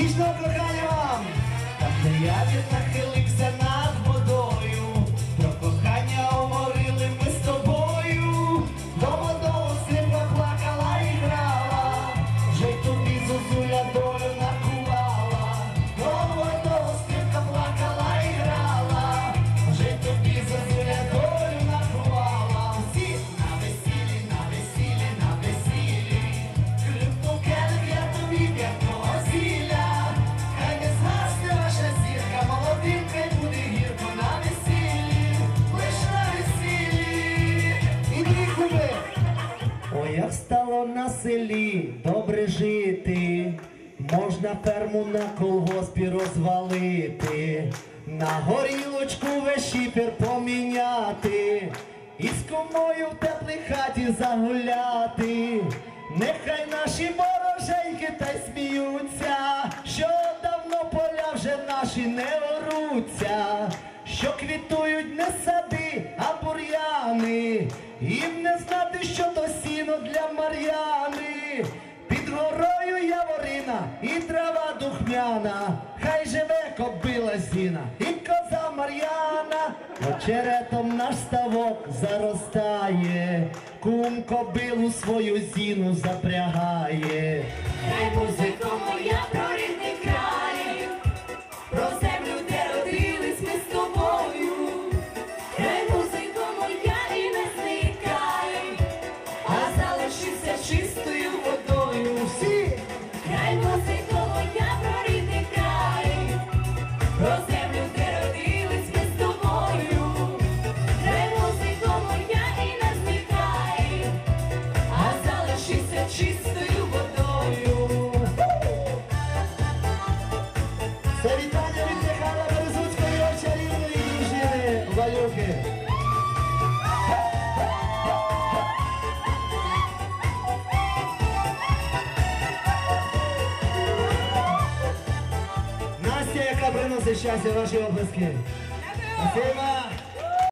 Нічного кохання вам! Там, де я від як стало на селі добре жити, можна ферму на колгоспі розвалити, на горілочку весь шифер поміняти, і з комою в теплій хаті загуляти. Нехай наші вороженьки та й сміються, що давно поля вже наші не оруться, що квітують не сади, а бур'яни, їм не знати, що то сіно для Мар'яни. Під горою яворина і трава духмяна, хай живе кобила зіна і коза Мар'яна, очеретом наш ставок заростає, кум кобилу свою зіну запрягає. se șase roșii obrăsche. Asema!